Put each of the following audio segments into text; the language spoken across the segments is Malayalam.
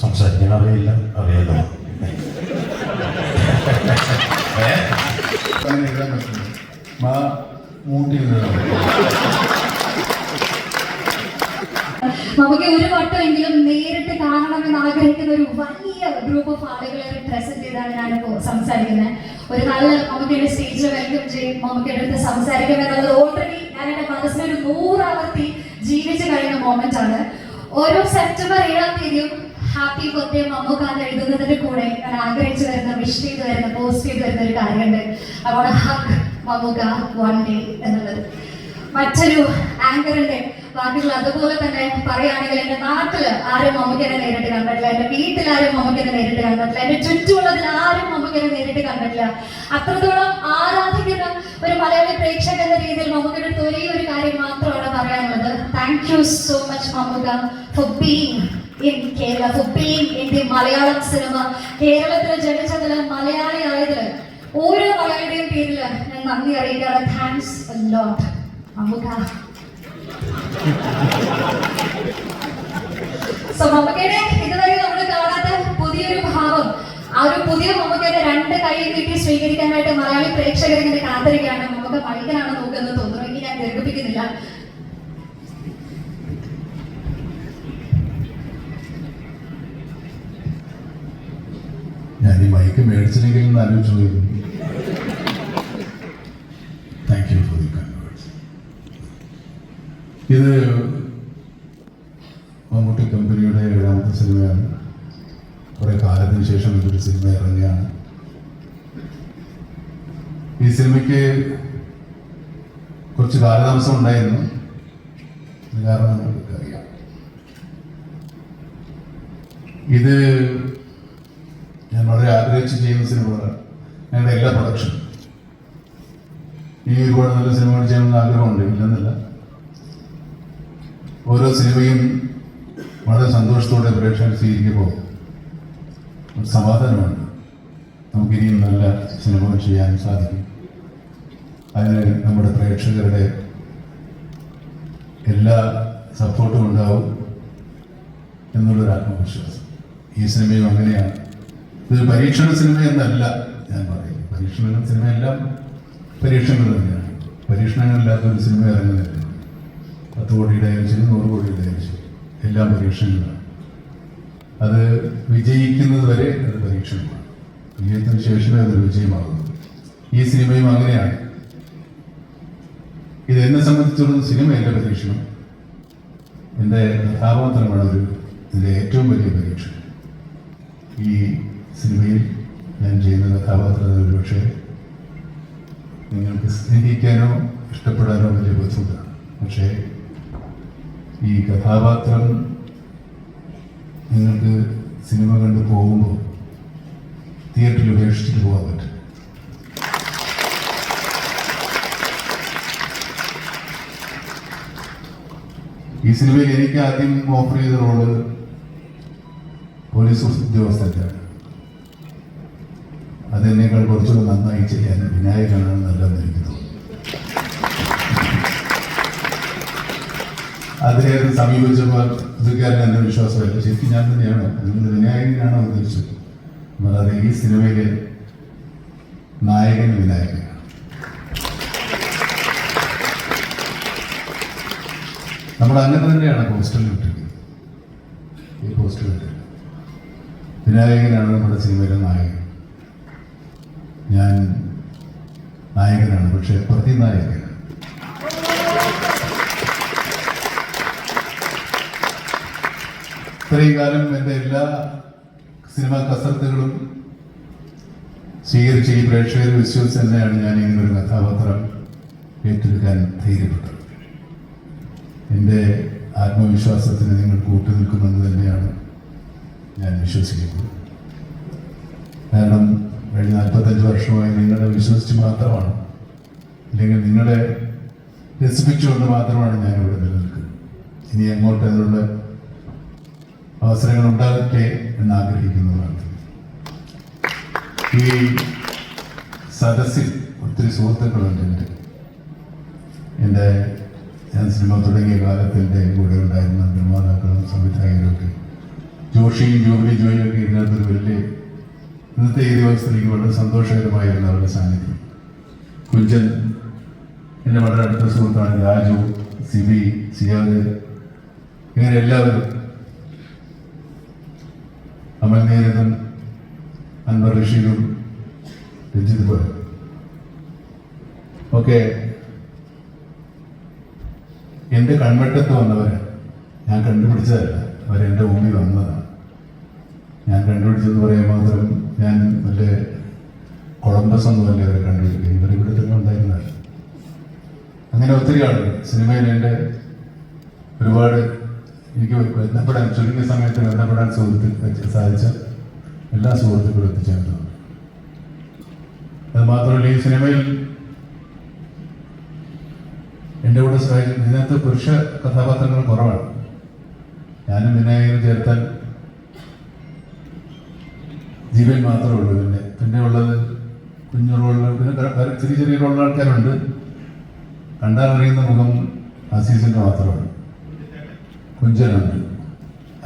സംസാരിക്കാൻ അറിയില്ല അറിയാലോ നമുക്ക് ഒരു വട്ടമെങ്കിലും നേരിട്ട് കാണണമെന്ന് ആഗ്രഹിക്കുന്ന ഒരു വലിയ ഗ്രൂപ്പ് ഓഫ് ആളുകളെ പ്രസന്റ് ചെയ്താണ് ഞാനിപ്പോ സംസാരിക്കുന്നത്. ഒരു നല്ല മമ്മൂക്കയുടെ സ്റ്റേജിൽ വെൽക്കം ചെയ്യും മമ്മൂക്കയുടെ അടുത്ത് സംസാരിക്കും എന്നുള്ളത് ഓൾറെഡി ഞാൻ എന്റെ മനസ്സിനൊരു നൂറാവർത്തി ജീവിച്ചു കഴിയുന്ന മോമെന്റ് ആണ്. ഓരോ സെപ്റ്റംബർ ഏഴാം തീയതിയും ഹാപ്പി ബർത്ത്ഡേ മമ്മൂക്ക എന്ന് എഴുതുന്നതിന്റെ കൂടെ ഞാൻ ആഗ്രഹിച്ചു വരുന്ന വിഷ് ചെയ്ത് വരുന്ന പോസ്റ്റ് ചെയ്ത് വരുന്ന ഒരു കാര്യമുണ്ട്. അവിടെ ഹക്ക് മമ്മൂക്ക വൺ ഡേ എന്നുള്ളത്. മറ്റൊരു ആങ്കറിന്റെ വാക്കുകൾ അതുപോലെ തന്നെ പറയുകയാണെങ്കിൽ എന്റെ നാട്ടിൽ ആരും മമ്മൂക്കനെ നേരിട്ട് കണ്ടിട്ടില്ല. എന്റെ വീട്ടിൽ ആരും മമ്മൂക്കനെ നേരിട്ട് കണ്ടിട്ടില്ല. എന്റെ ചുറ്റുമുള്ളതിൽ ആരും മമ്മൂക്കനെ നേരിട്ട് കണ്ടിട്ടില്ല. അത്രത്തോളം ആരാധിക്കുന്ന ഒരു മലയാളി പ്രേക്ഷക എന്ന രീതിയിൽ മമ്മൂക്കയുടെ ഒരേ ഒരു കാര്യം മാത്രമാണ് പറയാനുള്ളത്. Thank you so much Mammukka for being Kerala in the Malayalam cinema കേരളത്തിൽ ജനിച്ചതിൽ മലയാളി ആയതിൽ ഓരോ മലയാളിയുടെയും പേരിൽ ഞാൻ നന്ദി അറിയിക്കാണ് താങ്ക്സ് ലോട്ട് മമ്മൂക്ക സോ മമ്മൂക്കയുടെ ഇതുവരെ നമ്മൾ കാണാത്ത പുതിയൊരു ഭാവം ആ ഒരു പുതിയ മമ്മൂക്കയുടെ രണ്ട് കൈ കിട്ടി സ്വീകരിക്കാനായിട്ട് മലയാളി പ്രേക്ഷകർ ഇങ്ങനെ കാത്തിരിക്കുകയാണ്. മമ്മൂക്ക മൈക്കനാണ് നോക്കുന്നത് തോന്നുന്നു. എനിക്ക് ഞാൻ ദീർഘിപ്പിക്കുന്നില്ല. മൈക്ക് മേടിച്ചില്ലെങ്കിൽ ആലോചിച്ചു thank you for the converts ഇത് മമ്മൂട്ടി കമ്പനിയുടെ ഏഴാമത്തെ സിനിമയാണ്. കുറേ കാലത്തിന് ശേഷം ഇതൊരു സിനിമ ഇറങ്ങിയാണ് ഈ സിനിമയ്ക്ക് കുറച്ച് കാലതാമസം ഉണ്ടായിരുന്നു. കാരണം നമുക്കറിയാം. ഇത് വളരെ ആഗ്രഹിച്ച് ചെയ്യുന്ന സിനിമകളാണ്. ഞങ്ങളുടെ എല്ലാ പ്രൊഡക്ഷനും ഈ ഒരുപാട് നല്ല സിനിമകൾ ചെയ്യണമെന്ന് ആഗ്രഹമുണ്ട് ഇല്ലെന്നല്ല. ഓരോ സിനിമയും വളരെ സന്തോഷത്തോടെ പ്രേക്ഷകർ സ്വീകരിക്കുമ്പോൾ ഒരു സമാധാനമാണ് നമുക്കിനിയും നല്ല സിനിമകൾ ചെയ്യാൻ സാധിക്കും. അതിന് നമ്മുടെ പ്രേക്ഷകരുടെ എല്ലാ സപ്പോർട്ടും ഉണ്ടാവും എന്നുള്ളൊരു ആത്മവിശ്വാസം ഈ സിനിമയും അങ്ങനെയാണ്. ഇതൊരു പരീക്ഷണ സിനിമ എന്നല്ല ഞാൻ പറയും പരീക്ഷണ സിനിമയെല്ലാം പരീക്ഷണങ്ങൾ തന്നെയാണ്. പരീക്ഷണങ്ങളില്ലാത്ത ഒരു സിനിമ ഇറങ്ങുന്നില്ല. പത്ത് കോടിയുടെ ആയാലും ശരി നൂറ് കോടിയുടെ ആയാലും ശരി എല്ലാം പരീക്ഷണങ്ങളാണ്. അത് വിജയിക്കുന്നത് വരെ അത് പരീക്ഷണമാണ്. വിജയത്തിന് ശേഷമേ അതൊരു വിജയമാകുന്നു ഈ സിനിമയും അങ്ങനെയാണ്. ഇത് എന്നെ സംബന്ധിച്ചിടത്തോളം എന്റെ പരീക്ഷണം. എന്റെ കഥാപാത്രമാണ് ഒരു ഇതിന്റെ ഏറ്റവും വലിയ പരീക്ഷണം. ഈ സിനിമയിൽ ഞാൻ ചെയ്യുന്ന കഥാപാത്രം ഒരുപക്ഷെ നിങ്ങൾക്ക് സ്നേഹിക്കാനോ ഇഷ്ടപ്പെടാനോ വലിയ ബുദ്ധിമുട്ടാണ്. പക്ഷേ ഈ കഥാപാത്രം നിങ്ങൾക്ക് സിനിമ കണ്ട് പോകുമ്പോൾ തിയേറ്ററിൽ ഉപേക്ഷിച്ചിട്ട് പോകാൻ പറ്റും. ഈ സിനിമയിൽ എനിക്ക് ആദ്യം ഓഫർ ചെയ്ത റോൾ പോലീസ് ഉദ്യോഗസ്ഥരാണ് അതെന്നേക്കാൾ കുറച്ചുകൂടെ നന്നായി ചെയ്യാൻ വിനായകനാണ് നല്ലതെന്ന് എനിക്ക് തോന്നുന്നു. അതിനെ സമീപിച്ചപ്പോൾ പുതുക്കാരൻ എന്നെ വിശ്വാസമല്ല ശരിക്കും ഞാൻ തന്നെയാണ്. നിങ്ങൾ വിനായകനാണോ ഉദ്ദേശിച്ചത് അതെ ഈ സിനിമയിലെ നായകൻ വിനായകൻ നമ്മൾ അങ്ങനെ തന്നെയാണ് പോസ്റ്ററിൽ ഇട്ടിരിക്കുന്നത്. ഈ പോസ്റ്ററിൽ വിനായകനാണ് നമ്മുടെ സിനിമയിലെ നായകൻ. ഞാൻ നായകനാണ് പക്ഷേ പ്രതിനായകൻ ഇത്രയും കാലം എന്റെ എല്ലാ സിനിമാ കസർത്തുകളും സ്വീകരിച്ച ഈ പ്രേക്ഷകർ വിശ്വസിച്ച് തന്നെയാണ് ഞാൻ ഇങ്ങനെ ഒരു കഥാപാത്രം ഏറ്റെടുക്കാൻ ധൈര്യപ്പെട്ടത്. എന്റെ ആത്മവിശ്വാസത്തിന് നിങ്ങൾ കൂട്ടുനിൽക്കുമെന്ന് തന്നെയാണ് ഞാൻ വിശ്വസിക്കുന്നത്. കാരണം കഴിഞ്ഞ നാൽപ്പത്തഞ്ച് വർഷമായി നിങ്ങളെ വിശ്വസിച്ച് മാത്രമാണ്. അല്ലെങ്കിൽ നിങ്ങളെ രസിപ്പിച്ചുകൊണ്ട് മാത്രമാണ് ഞാൻ ഇവിടെ നിലനിൽക്കുന്നത്. ഇനി അങ്ങോട്ട് അതിനുള്ള അവസരങ്ങൾ ഉണ്ടാകട്ടെ എന്ന് ആഗ്രഹിക്കുന്നതാണ് ഈ സദസ്സിൽ ഒത്തിരി സുഹൃത്തുക്കളുണ്ട് എന്റെ. എന്റെ ഞാൻ സിനിമ തുടങ്ങിയ കാലത്ത് എന്റെ കൂടെ ഉണ്ടായിരുന്ന നിർമ്മാതാക്കളും സംവിധായകരും ഒക്കെ. ജോഷിയും ജോബിലി ജോലിയൊക്കെ ഇതിനകത്തൊരു വലിയ ഇന്നത്തെ ഈ ദിവസത്തിലേക്ക് വളരെ സന്തോഷകരമായിരുന്നു അവരുടെ സാന്നിധ്യം. കുഞ്ചൻ എന്റെ വളരെ അടുത്ത സുഹൃത്താണ് രാജു സിബി സിയാദ് ഇങ്ങനെ എല്ലാവരും. അമൽ നീരതും അൻവർ റഷീദും രഞ്ജിത് പോയ ഒക്കെ എന്റെ കൺവെട്ടത്ത് വന്നവരെ. ഞാൻ കണ്ടുപിടിച്ചതല്ല. അവരെന്റെ മുമ്പിൽ വന്നതാണ്. ഞാൻ കണ്ടുപിടിച്ചെന്ന് പറയാൻ മാത്രം ഞാൻ മറ്റേ കൊളംബസ് ഒന്നുമല്ല അവരെ കണ്ടുപിടിക്കുക ഇവർ ഇവിടെ തന്നെ ഉണ്ടായിരുന്നതാണ് അങ്ങനെ ഒത്തിരി ആളുകൾ സിനിമയിൽ എന്റെ ഒരുപാട് എനിക്ക് ബന്ധപ്പെടാൻ ചുരുങ്ങിയ സമയത്ത് ബന്ധപ്പെടാൻ സുഹൃത്ത് സാധിച്ച എല്ലാ സുഹൃത്തുക്കളും എത്തിച്ചേർന്നിട്ടുണ്ട് അത് മാത്രമല്ല ഈ സിനിമയിൽ എന്റെ കൂടെ സഹായിച്ചു ഇതിനകത്ത് പുരുഷ കഥാപാത്രങ്ങൾ കുറവാണ്. ഞാനും വിനായകനും ചേർത്താൽ ജീവൻ മാത്രമേ ഉള്ളൂ പിന്നെ പിന്നെ ഉള്ളത് കുഞ്ഞു റോളിൽ പിന്നെ ചെറിയ ചെറിയ റോളിൽ ആൾക്കാരുണ്ട്. കണ്ടാൽ അറിയുന്ന മുഖം അസീസിന്റെ മാത്രമാണ്. കുഞ്ചനുണ്ട്.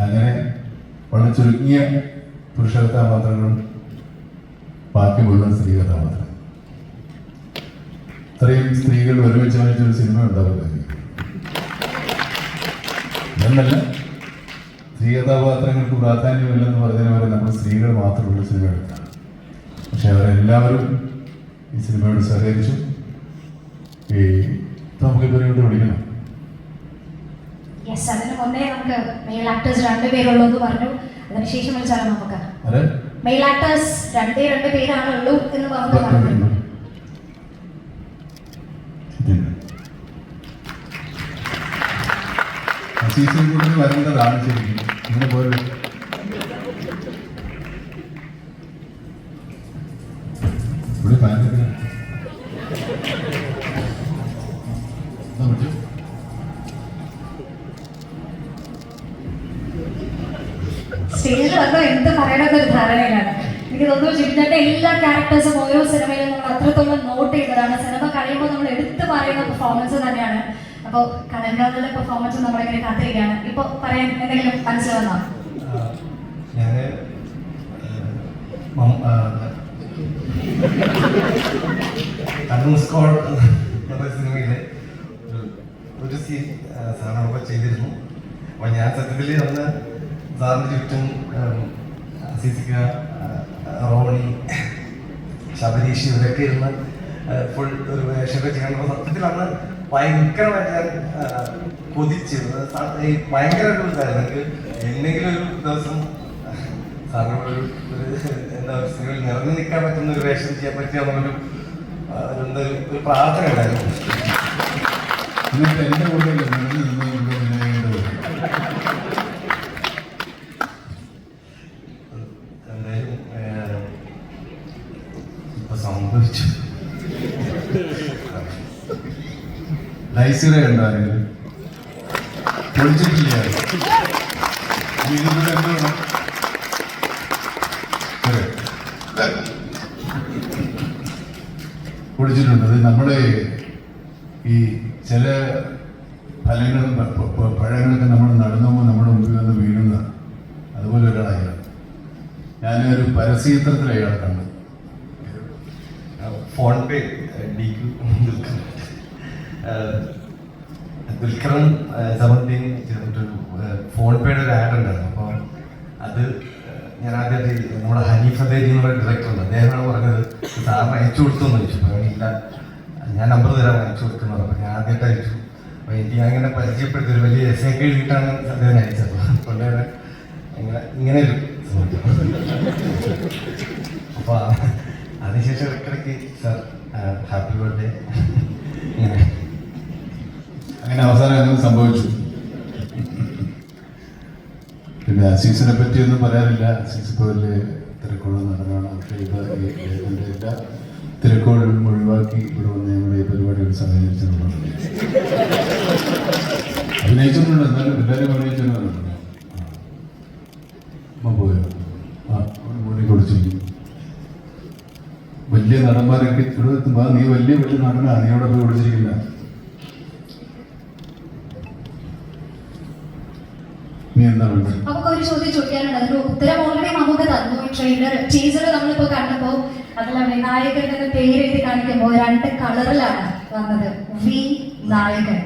അങ്ങനെ വളരെ ചുരുങ്ങിയ പുരുഷ കഥാപാത്രങ്ങളും ബാക്കി മുഴുവൻ സ്ത്രീ കഥാപാത്രം ഇത്രയും സ്ത്രീകൾ ഒരുമിച്ച് വായിച്ചൊരു സിനിമ ഉണ്ടാവില്ല. എന്നല്ല. സ്ത്രീ കഥാപാത്രങ്ങൾക്ക് പ്രാധാന്യമില്ലെന്ന് പറഞ്ഞതിന് വരെ നമ്മൾ സ്ത്രീകൾ മാത്രമുള്ള സിനിമ എടുത്താണ് പക്ഷെ അവരെല്ലാവരും ഈ സിനിമയോട് സഹകരിച്ചു. ഈ നമുക്ക് ഇവരോട് വിളിക്കണം യെസ് അതിന് മുന്നേ നമുക്ക് മെയിൽ ആക്ടേഴ്സ് രണ്ടുപേരുള്ളൂ പറഞ്ഞു. അതിനുശേഷം വിളിച്ചാലോ നമുക്ക്? മെയിൽ ആക്ടേഴ്സ് രണ്ടേ രണ്ട് പേരാണുള്ളൂ എന്ന് പറഞ്ഞു വരേണ്ടതാണ് ശരിക്കും. ഇങ്ങനെ പോലെ ഇവിടെ എല്ലാ ക്യാരക്ടേഴ്സും ഓരോ സിനിമയിലും നമ്മൾ അത്രത്തോളം നോട്ട് ചെയ്തതാണ്. സിനിമ കഴിയുമ്പോൾ നമ്മൾ എടുത്തു പറയുന്ന പെർഫോമൻസ് തന്നെയാണ്. അപ്പോൾ കടൽകാലിലെ പെർഫോമൻസ് നമ്മളിങ്ങനെ കാത്തിരിക്കുകയാണ്. ഇപ്പൊ പറയാൻ എന്തെങ്കിലും മനസ്സിൽ വന്നോ എന്ന സിനിമയിലെ ഒരു- സീൻ സാറിനോടൊപ്പം ചെയ്തിരുന്നു. അപ്പോൾ ഞാൻ സത്യത്തിൽ അന്ന് സാറിന് ചുറ്റും സിസിക്ക റോണി ശബരീഷ് ഇവരൊക്കെ ഇരുന്ന് ഫുൾ ഒരു വേഷമൊക്കെ ചെയ്യണം സത്യത്തിൽ ഭയങ്കരമായിട്ട് കൊതിച്ചിരുന്നു ഭയങ്കര ഒരു ഇതായിരുന്നു എന്തെങ്കിലും ഒരു ദിവസം സാറിനോട് ഒരു എന്താ സിനിമയിൽ നിറഞ്ഞു നിൽക്കാൻ പറ്റുന്ന ഒരു വേഷം ചെയ്യാൻ പറ്റിയ ഒരു ആ, ഒരു പ്രാർത്ഥന ഉണ്ടായിരുന്നു സംഭവിച്ചു പൊളിച്ചിട്ടുണ്ട്. അത് നമ്മുടെ ഈ ചില ഫലങ്ങളും പഴങ്ങളൊക്കെ നമ്മൾ നടന്നു പോകുമ്പോൾ നമ്മുടെ മുമ്പിൽ വന്ന് വീഴുന്ന അതുപോലെ ഒരാളാണ് ഞാനൊരു പരസ്യചിത്രത്തിൽ അയാളെ കണ്ടു ഫോൺ പേ ഡി ദുൽഖർ ദുൽഖറും സമന്തിയും ചേർന്നിട്ടൊരു ഫോൺ പേയുടെ ഒരു ആഡ് ഉണ്ടായിരുന്നു അപ്പോൾ അത് ഏഹ്, ഞാൻ ആദ്യമായിട്ട് നമ്മുടെ ഹനീഫ് അദേരി ഡയറക്ടറുണ്ട് അദ്ദേഹമാണ് പറഞ്ഞത് സാറിന് അയച്ചു കൊടുത്തു എന്ന് ചോദിച്ചു ഇല്ല. ഞാൻ നമ്പർ തരാൻ അയച്ചു കൊടുക്കുന്നത്. അപ്പം ഞാൻ ആദ്യമായിട്ട് അയച്ചു. അപ്പോൾ എനിക്ക് അങ്ങനെ പരിചയപ്പെടുത്തി ഒരു വലിയ എസ് ഒക്കെ എഴുതിയിട്ടാണ് അദ്ദേഹം അയച്ചത്. അതുകൊണ്ട് തന്നെ ഇങ്ങനെ ഒരു അപ്പോൾ അതിനുശേഷം ഇടയ്ക്കിടയ്ക്ക് സാർ ഹാപ്പി ബർത്ത്ഡേ അങ്ങനെ അവസാനം അങ്ങനെ സംഭവിച്ചു. പിന്നെ അസീസിനെ പറ്റിയൊന്നും പറയാറില്ല. അസീസ് ഇപ്പോൾ വലിയ തിരക്കുള്ള നടനാണ് പക്ഷേ ഇത് ഈ ഇതിന്റെ എല്ലാ തിരക്കുകളും ഒഴിവാക്കി ഇവിടെ വന്ന് ഞങ്ങളുടെ ഈ പരിപാടികൾ സഹകരിച്ചിട്ടുള്ളത് അഭിനയിച്ചിട്ടുണ്ട് എന്നാലും എല്ലാവരും അഭിനയിച്ചിട്ടുണ്ട് അമ്മ പോയോ? ആ അവിടെ മുകളിൽ വലിയ നടന്മാരൊക്കെ ഇവിടെ നീ വലിയ വലിയ നടനാണ് നീ അവിടെ പോയി കുടിച്ചിരിക്കുന്ന നീ എന്താ വേണ്ടത് നമുക്ക് ഒരു ചോദ്യം ചോദിക്കാനുണ്ട്. അതിന്റെ ഉത്തരം ഓൾറെഡി നമുക്ക് തന്നു. ട്രെയിലർ ടീച്ചർ നമ്മളിപ്പോ കണ്ടപ്പോ അതിൽ വിനായകൻ എന്ന പേര് എഴുതി കാണിക്കുമ്പോൾ രണ്ട് കളറിലാണ് വന്നത്. വി നായകൻ.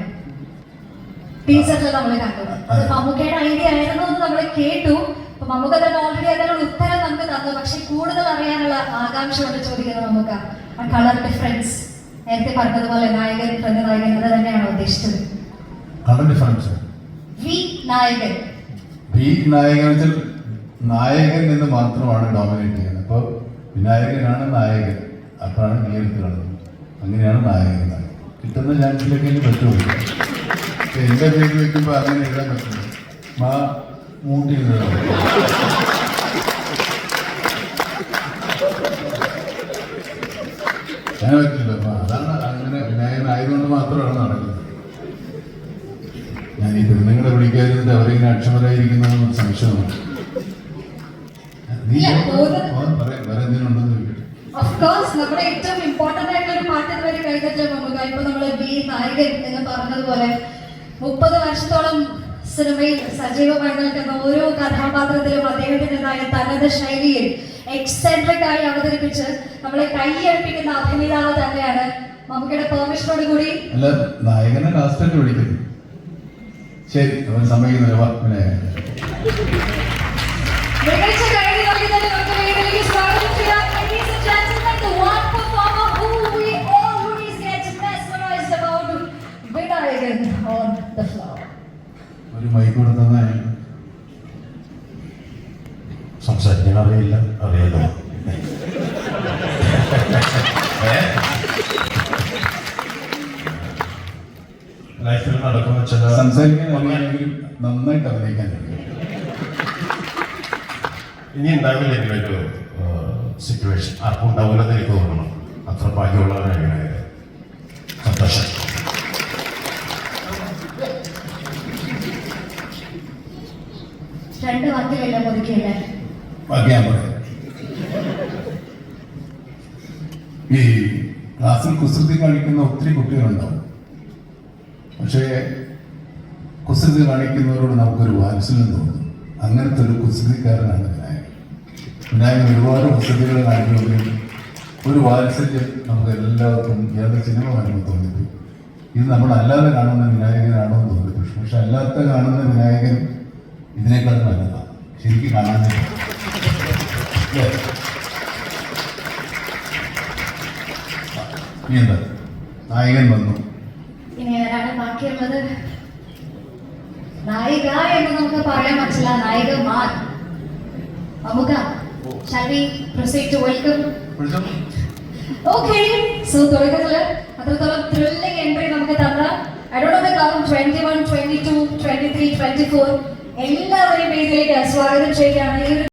ടീച്ചറിൽ നമ്മൾ കണ്ടു അത് മമ്മൂക്കയുടെ ഐഡിയ ആയിരുന്നു എന്ന് നമ്മൾ കേട്ടു. അപ്പൊ മമ്മൂക്ക തന്നെ ഓൾറെഡി അതിനുള്ള ഉത്തരം നമുക്ക് തന്നു. പക്ഷെ കൂടുതൽ അറിയാനുള്ള ആകാംക്ഷ കൊണ്ട് ചോദിക്കുന്നത് മമ്മൂക്ക ആ കളർ ഡിഫറൻസ് നേരത്തെ പറഞ്ഞതുപോലെ നായകൻ പ്രതിനായകൻ അത് തന്നെയാണോ ഉദ്ദേശിച്ചത്? കളർ ഡിഫറൻസ് വി നായകൻ. ഈ നായകൻ വെച്ചാൽ നായകൻ എന്ന് മാത്രമാണ് ഡോമിനേറ്റ് ചെയ്യുന്നത്. അപ്പോൾ വിനായകനാണ് നായകൻ. അപ്പോഴാണ് നീ എടുത്ത് കളഞ്ഞത് അങ്ങനെയാണ് നായകൻ കിട്ടുന്ന ചാൻസിലൊക്കെ പറ്റുള്ളൂ പക്ഷെ എന്റെ പേര് വെക്കുമ്പോൾ അങ്ങനെ എഴുതാൻ പറ്റില്ല. മാ മൂട്ടി ഞാൻ പറ്റില്ല അപ്പൊ അതാണ് അങ്ങനെ വിനായകൻ ആയതുകൊണ്ട് മാത്രമാണ് നടക്കുന്നത് ഞാൻ ഈ പെണ്ണുങ്ങളെ വിളിക്കാതിരുന്നിട്ട് അവരിങ്ങനെ അക്ഷമരായിരിക്കുന്നതെന്ന് സംശയമാണ് ഓഫ് കോഴ്സ് നമ്മുടെ ഏറ്റവും ഇമ്പോർട്ടന്റ് ആയിട്ടുള്ള ഒരു പാട്ട് ഇതുവരെ കഴിഞ്ഞിട്ട് നമുക്ക് ഇപ്പൊ നമ്മൾ ബി നായകൻ എന്ന് പറഞ്ഞതുപോലെ മുപ്പത് വർഷത്തോളം സിനിമയിൽ സജീവമായി നിൽക്കുന്ന ഓരോ കഥാപാത്രത്തിലും അദ്ദേഹത്തിന്റെതായ തനത് ശൈലിയിൽ എക്സെൻട്രിക് ആയി അവതരിപ്പിച്ച് നമ്മളെ കൈയടിപ്പിക്കുന്ന അഭിനേതാവ് തന്നെയാണ് മമ്മൂക്കയുടെ പെർമിഷനോട് കൂടി അല്ല നായകനെ ലാസ്റ്റൊക്കെ വിളിക്കുന്നു ശരി അവൻ സമ്മതിക്കുന്നില്ല. വാ പിന്നെ മികച്ച കൈഡി നൽകുന്നതിന് നമുക്ക് വേദിയിലേക്ക് സ്വാഗതം അറിയാം ഇനി ഉണ്ടാവില്ല ഇങ്ങനൊരു സിറ്റുവേഷൻ ആർക്കും ഉണ്ടാവില്ലെന്ന് എനിക്ക് തോന്നണം. അത്ര ഭാഗ്യമുള്ളവരാണ് ഇങ്ങനെ. സന്തോഷം. രണ്ട് വാക്കിലല്ല ഈ ക്ലാസ്സിൽ കുസൃതി കാണിക്കുന്ന ഒത്തിരി കുട്ടികളുണ്ടാവും. പക്ഷേ കുസൃതി കാണിക്കുന്നവരോട് നമുക്കൊരു വാത്സല്യം തോന്നും. അങ്ങനത്തെ ഒരു കുസൃതിക്കാരനാണ് വിനായകൻ. വിനായകൻ ഒരുപാട് കുസൃതികൾ കാണിക്കുമെങ്കിലും ഒരു വാത്സല്യം നമുക്ക് എല്ലാവർക്കും ഏത് സിനിമ കാണുമ്പോൾ തോന്നിപ്പോയി. ഇത് നമ്മൾ അല്ലാതെ കാണുന്ന വിനായകനാണോ എന്ന് തോന്നി പക്ഷെ അല്ലാത്ത കാണുന്ന വിനായകൻ ഇതിനേക്കാൾ നല്ലതാണ്. ശരിക്കും കാണാനേ എന്താ? നായകൻ വന്നു. ഇനി ബാക്കിയുള്ളത്? നായിക എന്ന് നമുക്ക് പറയാൻ പറ്റില്ല. നായികമാർ നമുക്ക് shall we proceed to welcome? Okay so തുടക്കത്തിൽ അത്രത്തോളം ത്രില്ലിംഗ് എൻട്രി നമുക്ക് തന്ന no count twenty one twenty two twenty three twenty four എല്ലാവരെയും വേദിയിലേക്ക് സ്വാഗതം ചെയ്യുകയാണ്. ഈ